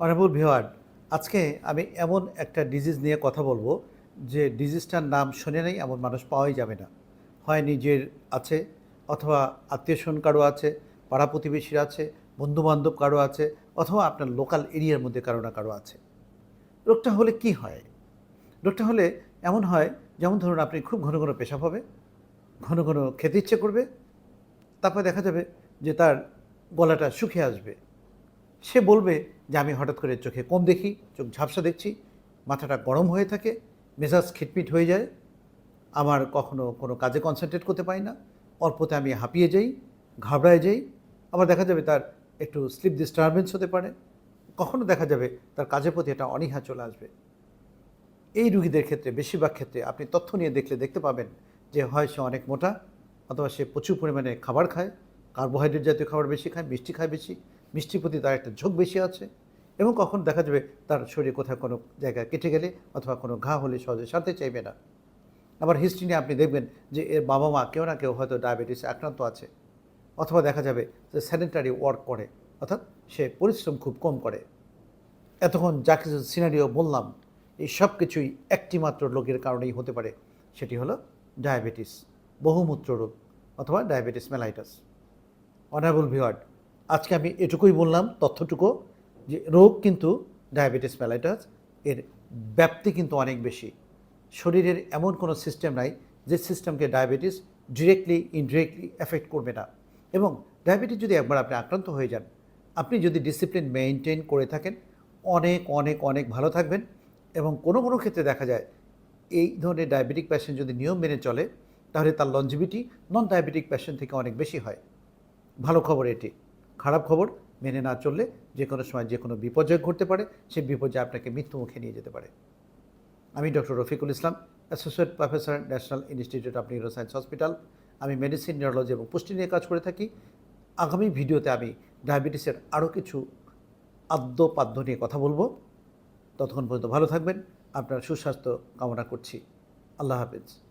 Honourable ভিওয়ার্ড আজকে আমি এমন একটা ডিজিজ নিয়ে কথা বলব যে ডিজিজটার নাম শুনে নেই এমন মানুষ পাওয়াই যাবে না। হয় নিজের আছে অথবা আত্মীয় স্বজন কারও আছে, পাড়া প্রতিবেশীর আছে, বন্ধুবান্ধব কারও আছে, অথবা আপনার লোকাল এরিয়ার মধ্যে কারও না কারও আছে। রোগটা হলে কি হয়? রোগটা হলে এমন হয়, যেমন ধরুন আপনি খুব ঘন ঘন পেশাব হবে, ঘন ঘন খেতে ইচ্ছে করবে, তারপরে দেখা যাবে যে তার গলাটা শুকিয়ে আসবে। সে বলবে যে আমি হঠাৎ করে চোখে কম দেখি, চোখ ঝাপসা দেখছি, মাথাটা গরম হয়ে থাকে, মেজাজ খিটমিট হয়ে যায়। আমার কখনো কোনো কাজে কনসেন্ট্রেট করতে পারি না, অল্পতে আমি হাঁপিয়ে যাই, ঘাবড়ায় যাই। আবার দেখা যাবে তার একটু স্লিপ ডিস্টারবেন্স হতে পারে। কখনো দেখা যাবে তার কাজের প্রতি একটা অনীহা চলে আসবে। এই রুগীদের ক্ষেত্রে, বেশিরভাগ ক্ষেত্রে আপনি তথ্য নিয়ে দেখলে দেখতে পাবেন যে হয় সে অনেক মোটা, অথবা সে প্রচুর পরিমাণে খাবার খায় কার্বোহাইড্রেট জাতীয় খাবার বেশি খায়, মিষ্টি খায় বেশি মিষ্টির প্রতি তার একটা ঝোঁক বেশি আছে এবং কখন দেখা যাবে তার শরীরে কোথাও কোনো জায়গায় কেটে গেলে অথবা কোনো ঘা হলে সহজে সারতে চাইবে না। আবার হিস্ট্রি নিয়ে আপনি দেখবেন যে এর বাবা মা কেউ না কেউ হয়তো ডায়াবেটিসে আক্রান্ত আছে অথবা দেখা যাবে যে স্যানিটারি ওয়ার্ক করে, অর্থাৎ সে পরিশ্রম খুব কম করে। এতক্ষণ যা কিছু সিনারিও বললাম, এই সব কিছুই একটি মাত্র রোগের কারণেই হতে পারে, সেটি হলো ডায়াবেটিস বহুমূত্র রোগ অথবা ডায়াবেটিস মেলাইটাস অনারেবল ভিওয়ার্ড আজকে আমি এটুকুই বললাম, তথ্যটুকু, যে রোগ কিন্তু ডায়াবেটিস মেলাইটাস এর ব্যাপ্তি কিন্তু অনেক বেশি। শরীরের এমন কোনো সিস্টেম নাই যে সিস্টেমকে ডায়াবেটিস ডিরেক্টলি ইনডিরেক্টলি এফেক্ট করবে না। এবং ডায়াবেটিস যদি একবার আপনি আক্রান্ত হয়ে যান, আপনি যদি ডিসিপ্লিন মেনটেন করে থাকেন, অনেক অনেক অনেক ভালো থাকবেন। এবং কোনো কোনো ক্ষেত্রে দেখা যায়, এই ধরনের ডায়াবেটিক পেশেন্ট যদি নিয়ম মেনে চলে, তাহলে তার লঞ্জিভিটি নন ডায়াবেটিক পেশেন্ট থেকে অনেক বেশি হয়। ভালো খবর এটি। খারাপ খবর মেনে না চললে যে কোনো সময় যে কোনো বিপর্যয় ঘটতে পারে, সেই বিপর্যয় আপনাকে মৃত্যুমুখে নিয়ে যেতে পারে। আমি doctor Rafiqul Islam, associate professor national institute of neuroscience hospital আমি মেডিসিন নিউরোলজি এবং পুষ্টি নিয়ে কাজ করে থাকি। আগামী ভিডিওতে আমি ডায়াবেটিসের আরও কিছু আদ্য পাদ্য নিয়ে কথা বলব। ততক্ষণ পর্যন্ত ভালো থাকবেন। আপনার সুস্বাস্থ্য কামনা করছি। আল্লাহ হাফেজ।